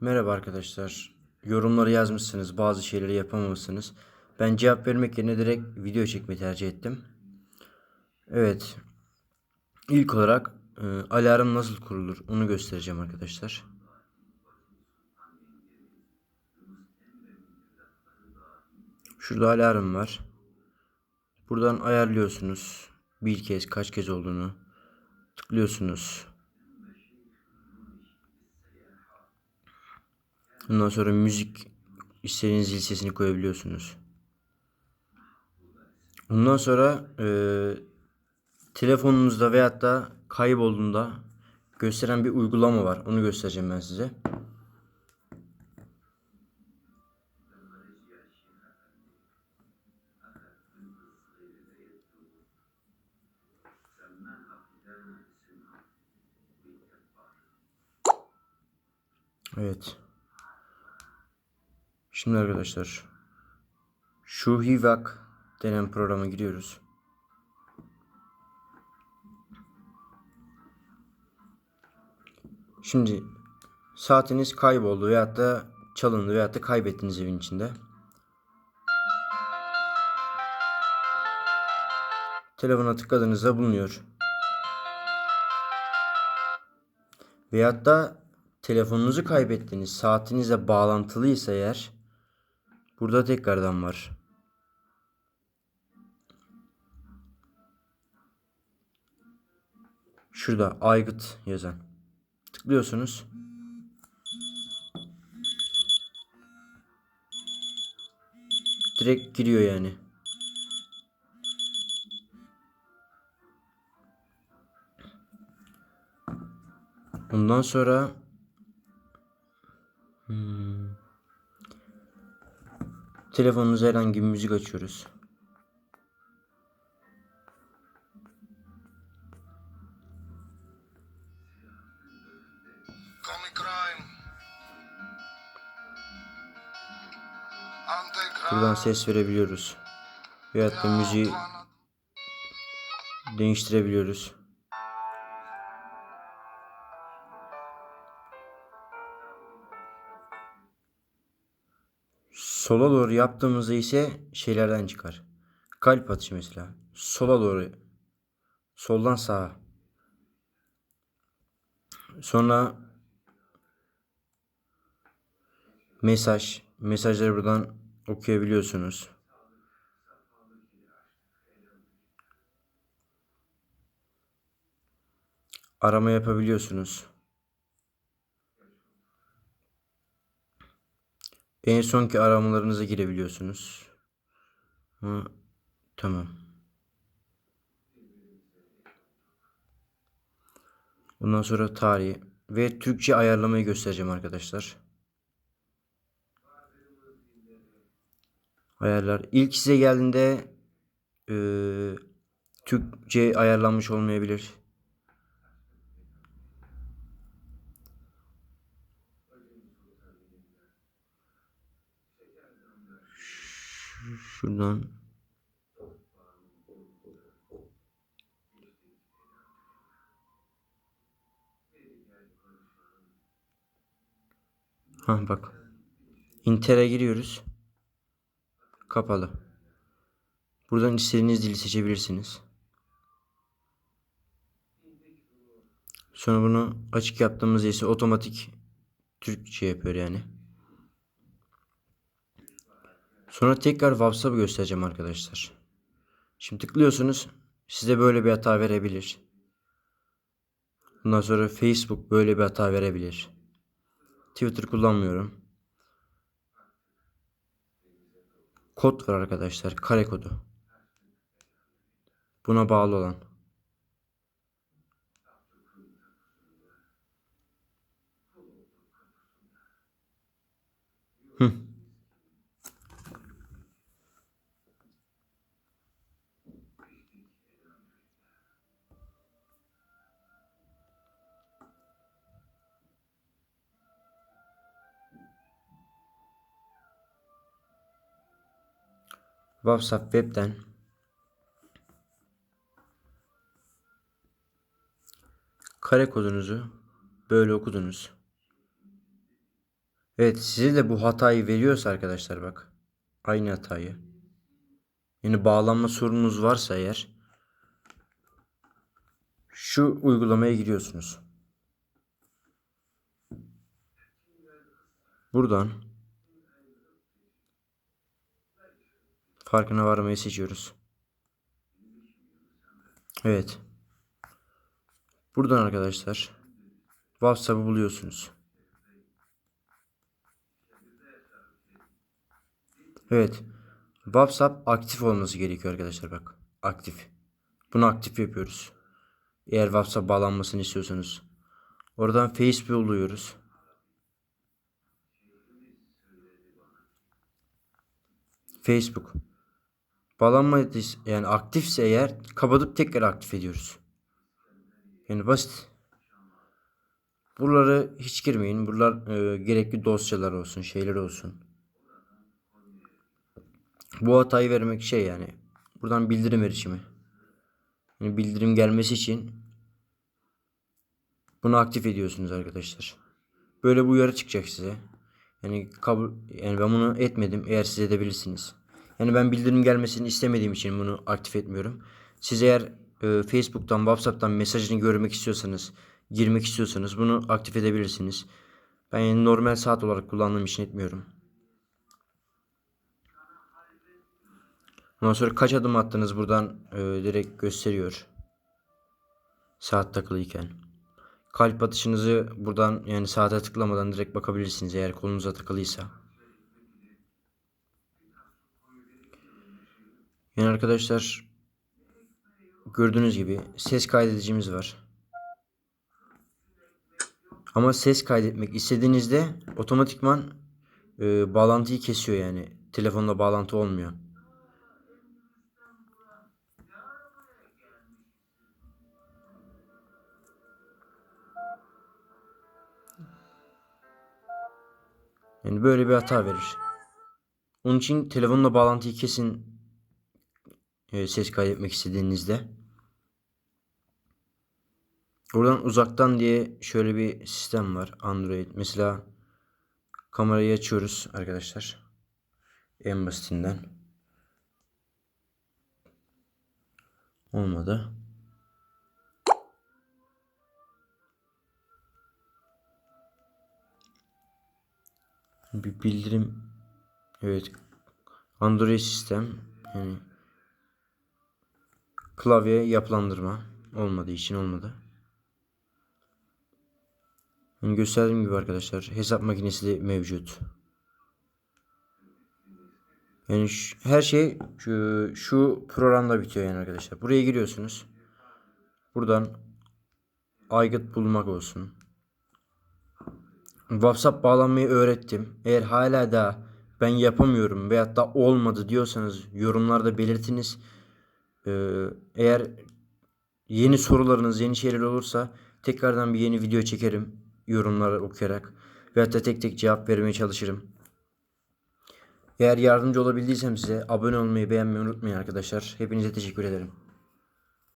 Merhaba arkadaşlar. Yorumları yazmışsınız. Bazı şeyleri yapamamışsınız. Ben cevap vermek yerine direkt video çekmeyi tercih ettim. Evet. İlk olarak e, alarm nasıl kurulur onu göstereceğim arkadaşlar. Şurada alarm var. Buradan ayarlıyorsunuz. Bir kez kaç kez olduğunu tıklıyorsunuz. Ondan sonra müzik istediğiniz zil sesini koyabiliyorsunuz. Ondan sonra e, telefonunuzda veyahut da kaybolduğunda gösteren bir uygulama var. Onu göstereceğim ben size. Evet. Şimdi arkadaşlar şu Hivak denen programa giriyoruz. Şimdi saatiniz kayboldu veyahut da çalındı veyahut da kaybettiniz evin içinde. Telefona tıkladığınızda bulunuyor. Veyahut da telefonunuzu kaybettiniz. Saatinizle bağlantılıysa eğer burada tekrardan var. Şurada aygıt yazan. Tıklıyorsunuz. Direkt giriyor yani. Ondan sonra telefonunuza herhangi bir müzik açıyoruz. Buradan ses verebiliyoruz. Veyahut da müziği değiştirebiliyoruz. Sola doğru yaptığımızda ise şeylerden çıkar. Kalp atışı mesela. Sola doğru. Soldan sağa. Sonra mesaj. Mesajları buradan okuyabiliyorsunuz. Arama yapabiliyorsunuz. En sonki aramalarınıza girebiliyorsunuz. Ha, tamam. Bundan sonra tarihi ve Türkçe ayarlamayı göstereceğim arkadaşlar. Ayarlar. İlk size geldiğinde eee, Türkçe ayarlanmış olmayabilir. Şuradan Ha bak. Inter'e giriyoruz. Kapalı. Buradan istediğiniz dili seçebilirsiniz. Sonra bunu açık yaptığımızda ise otomatik Türkçe yapıyor yani. Sonra tekrar WhatsApp'ı göstereceğim arkadaşlar. Şimdi tıklıyorsunuz. Size böyle bir hata verebilir. Bundan sonra Facebook böyle bir hata verebilir. Twitter kullanmıyorum. Kod var arkadaşlar. Kare kodu. Buna bağlı olan. Hı. WhatsApp web'den kare kodunuzu böyle okudunuz. Evet size de bu hatayı veriyorsa arkadaşlar bak. Aynı hatayı. Yani bağlanma sorununuz varsa eğer şu uygulamaya giriyorsunuz. Buradan farkına varmayı seçiyoruz. Evet. Buradan arkadaşlar WhatsApp'ı buluyorsunuz. Evet. WhatsApp aktif olması gerekiyor arkadaşlar bak. Aktif. Bunu aktif yapıyoruz. Eğer WhatsApp bağlanmasını istiyorsanız. Oradan Facebook buluyoruz. Facebook. Bağlanma yani aktifse eğer kapatıp tekrar aktif ediyoruz. Yani basit. Buraları hiç girmeyin. Buralar e, gerekli dosyalar olsun, şeyler olsun. Bu hatayı vermek şey yani. Buradan bildirim erişimi. Yani bildirim gelmesi için bunu aktif ediyorsunuz arkadaşlar. Böyle bir uyarı çıkacak size. Yani kabul yani ben bunu etmedim. Eğer siz edebilirsiniz. Yani ben bildirim gelmesini istemediğim için bunu aktif etmiyorum. Siz eğer e, Facebook'tan, WhatsApp'tan mesajını görmek istiyorsanız, girmek istiyorsanız bunu aktif edebilirsiniz. Ben yani normal saat olarak kullandığım için etmiyorum. Ondan sonra kaç adım attınız buradan e, direkt gösteriyor. Saat takılıyken. Kalp atışınızı buradan yani saate tıklamadan direkt bakabilirsiniz eğer kolunuza takılıysa. Yani arkadaşlar gördüğünüz gibi ses kaydedicimiz var. Ama ses kaydetmek istediğinizde otomatikman e, bağlantıyı kesiyor yani. Telefonla bağlantı olmuyor. Yani böyle bir hata verir. Onun için telefonla bağlantıyı kesin ses kaydetmek istediğinizde. Oradan uzaktan diye şöyle bir sistem var Android. Mesela kamerayı açıyoruz arkadaşlar. En basitinden. Olmadı. Bir bildirim. Evet. Android sistem. Yani klavye yapılandırma olmadığı için olmadı. Yani gösterdiğim gibi arkadaşlar hesap makinesi de mevcut. Yani her şey şu, şu programda bitiyor yani arkadaşlar. Buraya giriyorsunuz. Buradan aygıt bulmak olsun. WhatsApp bağlanmayı öğrettim. Eğer hala da ben yapamıyorum veyahut da olmadı diyorsanız yorumlarda belirtiniz. Ee, eğer yeni sorularınız, yeni şeyler olursa tekrardan bir yeni video çekerim yorumları okuyarak veyahut da tek tek cevap vermeye çalışırım. Eğer yardımcı olabildiysem size abone olmayı, beğenmeyi unutmayın arkadaşlar. Hepinize teşekkür ederim.